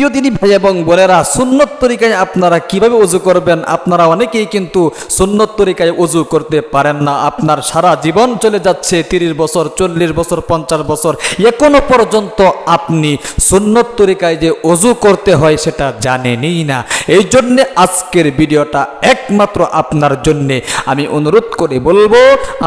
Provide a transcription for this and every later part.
প্রিয় দিনী ভাই এবং বোনেরা সুন্নত তরিকায় আপনারা কীভাবে অজু করবেন, আপনারা অনেকেই কিন্তু সুন্নত তরিকায় অজু করতে পারেন না। আপনার সারা জীবন চলে যাচ্ছে তিরিশ বছর, চল্লিশ বছর, পঞ্চাশ বছর। এখনও পর্যন্ত আপনি সুন্নত তরিকায় যে অজু করতে হয় সেটা জানেনই না। এই জন্যে আজকের ভিডিওটা একমাত্র আপনার জন্যে। আমি অনুরোধ করে বলব,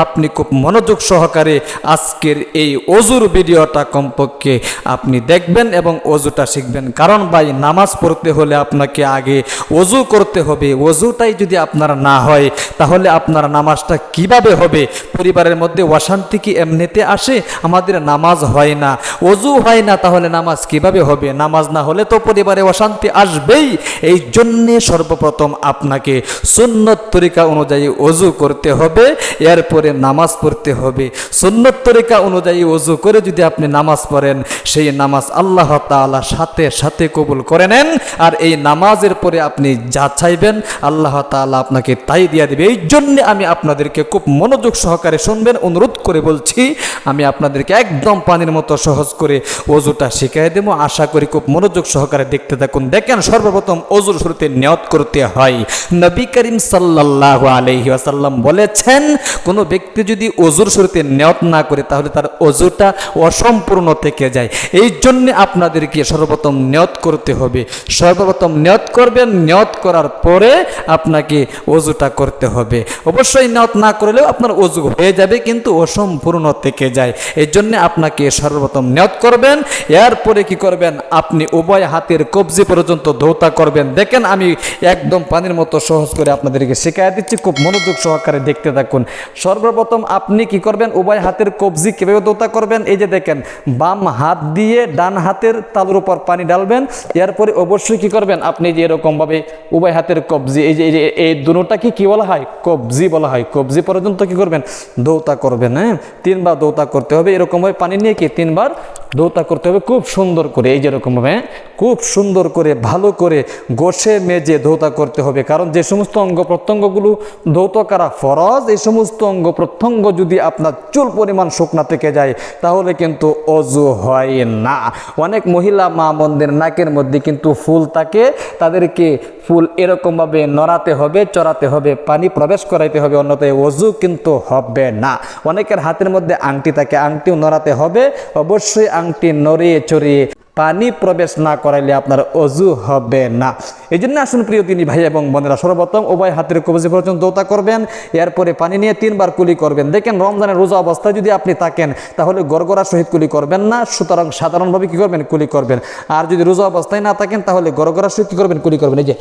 আপনি খুব মনোযোগ সহকারে আজকের এই অজুর ভিডিওটা কমপক্ষে আপনি দেখবেন এবং অজুটা শিখবেন। কারণ ভাই, নামাজ পড়তে হলে আপনাকে আগে অজু করতে হবে। অজুটাই যদি আপনার না হয়, তাহলে আপনার নামাজটা কীভাবে হবে? পরিবারের মধ্যে অশান্তি কি এমনিতে আসে? আমাদের নামাজ হয় না। অজু হয় না, তাহলে নামাজ কীভাবে হবে? নামাজ না হলে তো পরিবারে অশান্তি আসবেই। এই জন্যে সর্বপ্রথম আপনাকে সুন্নত তরিকা অনুযায়ী অজু করতে হবে। এরপরে নামাজ পড়তে হবে। সুন্নত তরিকা অনুযায়ী অজু করে যদি আপনি নামাজ পড়েন, সেই নামাজ আল্লাহ তাআলা সাথে সাথে কবুল করে নেন। আর এই নামাজের পরে আপনি যা চাইবেন, আল্লাহ তাআলা আপনাকে তাই দিয়ে দেবে। এই জন্যে আমি আপনাদেরকে খুব মনোযোগ সহকারে শুনবেন, অনুরোধ করে বলছি, আমি আপনাদেরকে একদম পানির মতো সহজ করে অজুটা শিখাই দেবো। আশা করি খুব মনোযোগ সহকারে দেখতে থাকুন। দেখেন, সর্বপ্রথম অজুর শুরুতে নিয়ত করতে হয়। নবী করিম সাল্লাহ আলহি আসাল্লাম বলেছেন, কোনো ব্যক্তি যদি অজুর শুরুতে নিয়ত না করে, তাহলে তার অজুটা অসম্পূর্ণ থেকে যায়। এই জন্য আপনাদেরকে সর্বপ্রথম নিয়ত করতে হবে। সর্বপ্রথম নিয়ত করবেন, নিয়ত করার পরে আপনাকে অজুটা করতে হবে। অবশ্যই নিয়ত না করলেও আপনার অজু হয়ে যাবে, কিন্তু অসম্পূর্ণ থেকে যায়। এই জন্য আপনাকে সর্বপ্রথম নিয়ত করবেন, এরপরে কি করবেন, আপনি উভয় হাতের কবজি পর্যন্ত ধৌতা করবেন। দেখেন, আমি একদম পানির মতো সহজ করে আপনাদেরকে শেখাই দিচ্ছি, খুব মনোযোগ সহকারে দেখতে থাকুন। সর্বপ্রথম আপনি কি করবেন, উভয় হাতের কবজি কীভাবে দৌতা করবেন? এই যে দেখেন, বাম হাত দিয়ে ডান হাতের তালুর উপর পানি ডালবেন এরপরে অবশ্যই কি করবেন? আপনি যে এরকমভাবে উভয় হাতের কবজি, এই যে এই যে, এই দুটা কি বলা হয়? কবজি বলা হয়। কবজি পর্যন্ত কি করবেন? দৌতা করবেন হ্যাঁ? তিনবার দৌতা করতে হবে। এরকমভাবে পানি নিয়ে কি? তিনবার দৌতা করতে হবে। খুব সুন্দর করে, এই যেরকমভাবে হ্যাঁ? খুব সুন্দর করে, ভালো করে গোসে মেজে ধৌতা করতে হবে। কারণ যে সমস্ত অঙ্গ প্রত্যঙ্গগুলো ধৌত করা ফরজ, এই সমস্ত অঙ্গ প্রত্যঙ্গ যদি আপনার চুল পরিমাণ শুকনা থেকে যায়, তাহলে কিন্তু অজু হয় না। অনেক মহিলা মা মন্দির নাকের মধ্যে কিন্তু ফুল থাকে। তাদেরকে ফুল এরকমভাবে নড়াতে হবে, চড়াতে হবে, পানি প্রবেশ করাইতে হবে, অন্যথায় অজু কিন্তু হবে না। অনেকের হাতের মধ্যে আংটি থাকে, আংটিও নড়াতে হবে। অবশ্যই আংটি নড়িয়ে চড়িয়ে পানি প্রবেশ না করাইলে আপনার অজু হবে না। এই জন্য আসুন প্রিয় তিনি ভাই এবং বোনেরা, সর্বপ্রথম উভয় হাতের কবজি পর্যন্ত দৌতা করবেন, এরপরে পানি নিয়ে তিনবার কুলি করবেন। দেখেন রমজানের রোজা অবস্থায় যদি আপনি থাকেন, তাহলে গড়গড়ার সহিত কুলি করবেন না, সুতরাং সাধারণভাবে কী করবেন? কুলি করবেন। আর যদি রোজা অবস্থায় না থাকেন, তাহলে গড়গড়ার সহিত কি করবেন? কুলি করবেন। এই যে,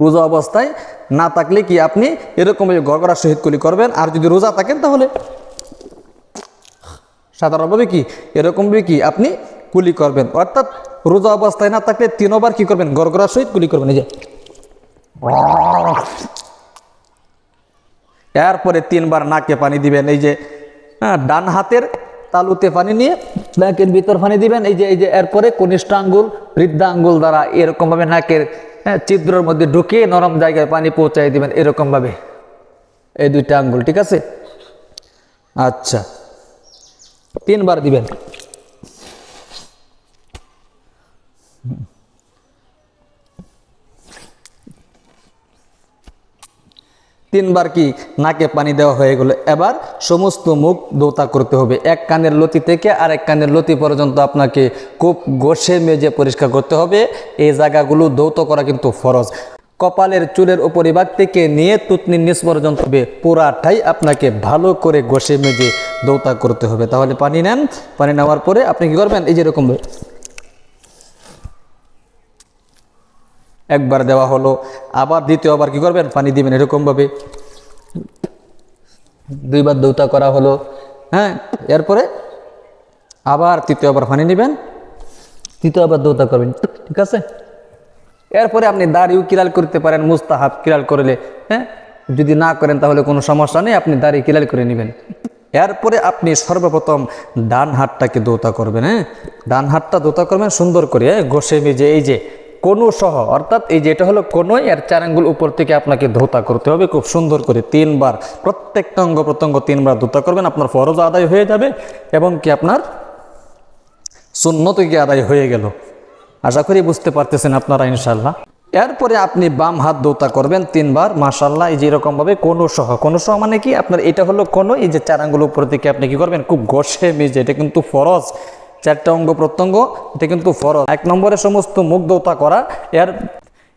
রোজা অবস্থায় না থাকলে কি আপনি এরকম গড়গড়ার সহিত কুলি করবেন? আর যদি রোজা থাকেন, তাহলে সাধারণভাবে কি? এরকমভাবে কি আপনি কুলি করবেন। অর্থাৎ রোজা অবস্থায় না থাকলে তিনবার কি করবেন? গড়গড়ার সহিত কুলি করবেন। এই যে এরপরে তিনবার নাকে পানি দিবেন। এই যে হ্যাঁ, ডান হাতের তালুতে পানি নিয়ে নাকের ভিতর পানি দিবেন। এই যে এই যে এরপরে কনিষ্ঠ আঙ্গুল বৃদ্ধা আঙ্গুল দ্বারা এরকমভাবে নাকের হ্যাঁ, ছিদ্রর মধ্যে ঢুকিয়ে নরম জায়গায় পানি পৌঁছাই দিবেন এরকমভাবে এই দুইটা আঙ্গুল ঠিক আছে? আচ্ছা। তিনবার দিবেন। তিনবার কি নাকে পানি দেওয়া হয়ে গেল? এবার সমস্ত মুখ দৌতা করতে হবে। এক কানের লতি থেকে আর এক কানের লতি পর্যন্ত আপনাকে খুব গোসে মেজে পরিষ্কার করতে হবে। এই জায়গাগুলো দৌত করা কিন্তু ফরজ। কপালের চুলের উপরিভাগ থেকে নিয়ে তুতনির নিচ পর্যন্ত হবে। পুরাটাই আপনাকে ভালো করে ঘষে মেজে দৌতা করতে হবে। তাহলে পানি নেন। পানি নেওয়ার পরে আপনি কি করবেন? এই যেরকম একবার দেওয়া হলো। আবার দ্বিতীয়বার কি করবেন? পানি দিবেন এরকমভাবে। দুইবার দৌতা করা হলো। হ্যাঁ এরপরে আবার তৃতীয়বার পানি নেবেন। তৃতীয়বার দৌতা করবেন। ঠিক আছে? এরপরে আপনি দাড়িও কিলাল করতে পারেন, মুস্তাহাব কিলাল করলে হ্যাঁ? যদি না করেন তাহলে কোনো সমস্যা নেই, আপনি দাড়ি কিলাল করে নেবেন। এরপরে আপনি সর্বপ্রথম ডান হাতটাকে দৌতা করবেন হ্যাঁ? ডান হাতটা দৌতা করবেন, সুন্দর করে হ্যাঁ? ঘষে মেজে এই যে কোনো সহ, অর্থাৎ এই যেটা হলো কোনোই এর চার আঙ্গুল উপর থেকে আপনাকে ধোতা করতে হবে, খুব সুন্দর করে তিনবার, প্রত্যেকটা অঙ্গ প্রত্যঙ্গ তিনবার ধোতা করবেন, আপনার ফরজ আদায় হয়ে যাবে, এবং কি আপনার সুন্নত কি আদায় হয়ে গেল। আশা করি বুঝতে পারতেছেন আপনারা ইনশাল্লাহ এরপরে আপনি বাম হাত দৌতা করবেন তিনবার মাশাল্লাহ এই যে এরকমভাবে কোনো সহ। কোনো সহ মানে কি? আপনার এটা হলো কোনো, এই যে চার আঙ্গুল উপর থেকে আপনি কি করবেন? খুব ঘষে মেজে এটা কিন্তু ফরজ। চারটা অঙ্গ প্রত্যঙ্গ, এটা কিন্তু ফরজ। এক নম্বরে সমস্ত মুখ দৌতা করা, এর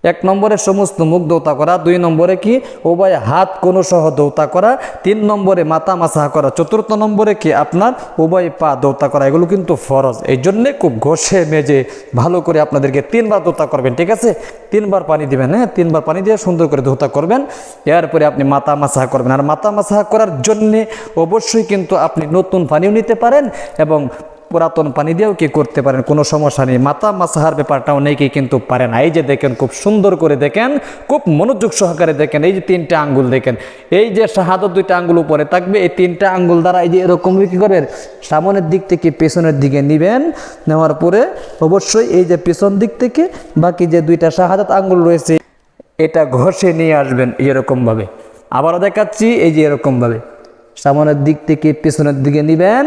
এক নম্বরে সমস্ত মুখ দৌতা করা, দুই নম্বরে কি? উভয় হাত কোনো সহ দৌতা করা, তিন নম্বরে মাথা মাসাহা করা, চতুর্থ নম্বরে কি? আপনার উভয় পা দৌতা করা। এগুলো কিন্তু ফরজ। এই জন্যে খুব ঘষে মেজে ভালো করে আপনাদেরকে তিনবার দৌতা করবেন, ঠিক আছে? তিনবার পানি দিবেন হ্যাঁ? তিনবার পানি দিয়ে সুন্দর করে দৌতা করবেন। এরপরে আপনি মাথা মাসাহা করবেন। আর মাথা মাসাহা করার জন্যে অবশ্যই কিন্তু আপনি নতুন পানিও নিতে পারেন এবং পুরাতন পানি দিয়েও কি করতে পারেন? কোনো সমস্যা নেই। মাথা মাসাহার ব্যাপারটা অনেকেই কিন্তু পারে না। এই যে দেখেন, খুব সুন্দর করে দেখেন, খুব মনোযোগ সহকারে দেখেন, এই যে তিনটা আঙ্গুল দেখেন। এই যে শাহাদত দুইটা আঙ্গুল উপরে থাকবে, এই তিনটা আঙ্গুল দ্বারা এই যে এরকম কি করবেন সামনের দিক থেকে পেছনের দিকে নিবেন, নেওয়ার পরে অবশ্যই এই যে পেছন দিক থেকে বাকি যে দুইটা শাহাদত আঙ্গুল রয়েছে, এটা ঘষে নিয়ে আসবেন এরকমভাবে। আবারও দেখাচ্ছি, এই যে এরকমভাবে। সামনের দিক থেকে, পেছনের দিকে নিবেন।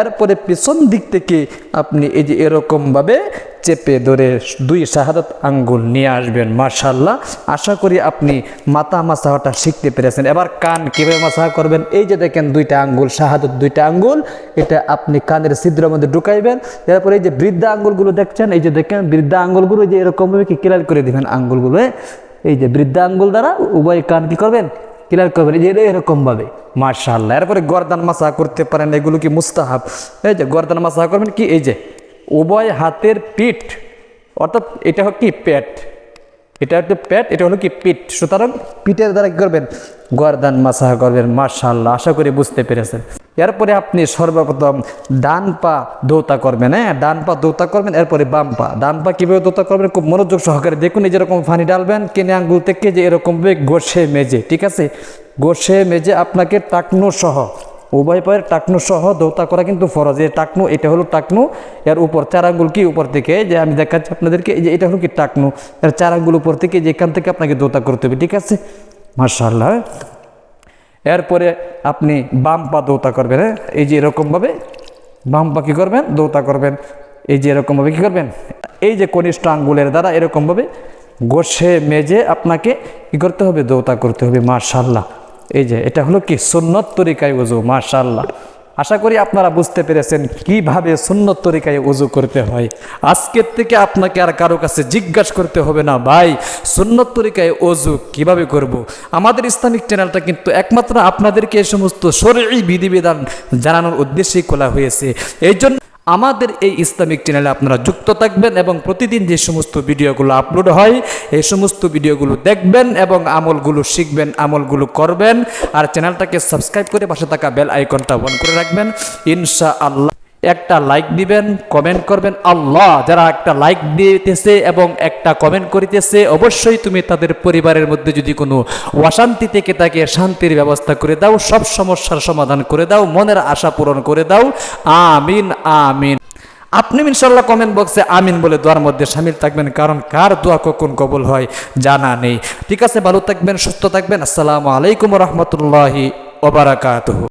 এরপরে পেছন দিক থেকে আপনি এই যে এরকমভাবে চেপে ধরে দুই শাহাদত আঙ্গুল নিয়ে আসবেন মার্শাল্লাহ আশা করি আপনি মাথা মাসাহাটা শিখতে পেরেছেন। এবার কান কীভাবে মাসাহা করবেন? এই যে দেখেন দুইটা আঙ্গুল, শাহাদত দুইটা আঙ্গুল। এটা আপনি কানের ছিদ্রের মধ্যে ঢুকাইবেন। এরপরে এই যে বৃদ্ধা আঙ্গুলগুলো দেখছেন, এই যে দেখেন বৃদ্ধা আঙ্গুলগুলো এই যে এরকমভাবে কি ক্লিয়ার করে দিবেন? আঙ্গুলগুলো? এই যে বৃদ্ধা আঙ্গুল দ্বারা উভয় কান কি করবেন? ক্লিয়ার করবেন এই যে এরকমভাবে মার্শাল্লাহ এরপরে গর্দান মাসা করতে পারেন, এগুলো কি মুস্তাহাব? এই যে গর্দান মাসা করবেন কি? এই যে উভয় হাতের পিঠ, অর্থাৎ এটা হোক কি? পেট। এটা হচ্ছে পেট, এটা হলো কি? পিঠ। সুতরাং পিঠের দ্বারা কি করবেন? গর্দান মাসা করবেন মার্শাল্লাহ আশা করি বুঝতে পেরেছেন। এরপরে আপনি সর্বপ্রথম ডান পা দৌতা করবেন হ্যাঁ? ডান পা দৌতা করবেন, এরপরে বাম পা। ডান পা কীভাবে দৌতা করবেন? খুব মনোযোগ সহকারে দেখুন, এই যেরকম পানি ডালবেন কিনে আঙ্গুল থেকে যে এরকম গোসে মেজে, ঠিক আছে? গোসে মেজে আপনাকে টাকনো সহ, উভয় পায়ের টাকনু সহ দৌতা করা কিন্তু ফরজ। এই টাকনু, এটা হলো টাকনু, এর উপর চার আঙ্গুল কি উপর থেকে? যে আমি দেখাচ্ছি আপনাদেরকে যে এটা হলো কি টাকনু, এর চার আঙ্গুল উপর থেকে যে এখান থেকে আপনাকে দৌতা করতে হবে, ঠিক আছে? মার্শাল্লাহ এরপরে আপনি বাম পা দৌতা করবেন হ্যাঁ? এই যে এরকমভাবে বাম পা কী করবেন? দৌতা করবেন। এই যে এরকমভাবে কী করবেন? এই যে কনিষ্ঠ আঙ্গুলের দ্বারা এরকমভাবে গোসে মেজে আপনাকে কী করতে হবে? দৌতা করতে হবে মার্শাল্লাহ এই যে, এটা হলো কি? সুন্নত তরিকায় উজু মার্শাল্লাহ আশা করি আপনারা বুঝতে পেরেছেন কীভাবে সুন্নত তরিকায় উজু করতে হয় আজকের থেকে আপনাকে আর কারও কাছে জিজ্ঞাসা করতে হবে না, ভাই, সুন্নত তরিকায় অজু কীভাবে করব। আমাদের ইসলামিক চ্যানেলটা কিন্তু একমাত্র আপনাদেরকে এই সমস্ত শরীর বিধিবিধান জানানোর উদ্দেশ্যেই খোলা হয়েছে এই জন্য আমাদের এই ইসলামিক চ্যানেলে আপনারা যুক্ত থাকবেন এবং প্রতিদিন যে সমস্ত ভিডিওগুলো আপলোড হয়, এই সমস্ত ভিডিওগুলো দেখবেন এবং আমলগুলো শিখবেন, আমলগুলো করবেন। আর চ্যানেলটাকে সাবস্ক্রাইব করে পাশে থাকা বেল আইকনটা অন করে রাখবেন। ইনশা আল্লাহ একটা লাইক দিবেন কমেন্ট করবেন, আল্লাহ যারা একটা লাইক দিতেছে এবং একটা কমেন্ট করিতেছে, অবশ্যই তুমি তাদের পরিবারের মধ্যে যদি কোনো অশান্তি থেকে তাকে শান্তির ব্যবস্থা করে দাও, সব সমস্যার সমাধান করে দাও, মনের আশা পূরণ করে দাও। আমিন আমিন। আপনি ইনশাল্লাহ কমেন্ট বক্সে আমিন বলে দোয়ার মধ্যে সামিল থাকবেন, কারণ কার দোয়া কখন কবল হয় জানা নেই। ঠিক আছে, ভালো থাকবেন, সুস্থ থাকবেন। আসসালামু আলাইকুম রহমতুল্লাহি ওবারাকাতহ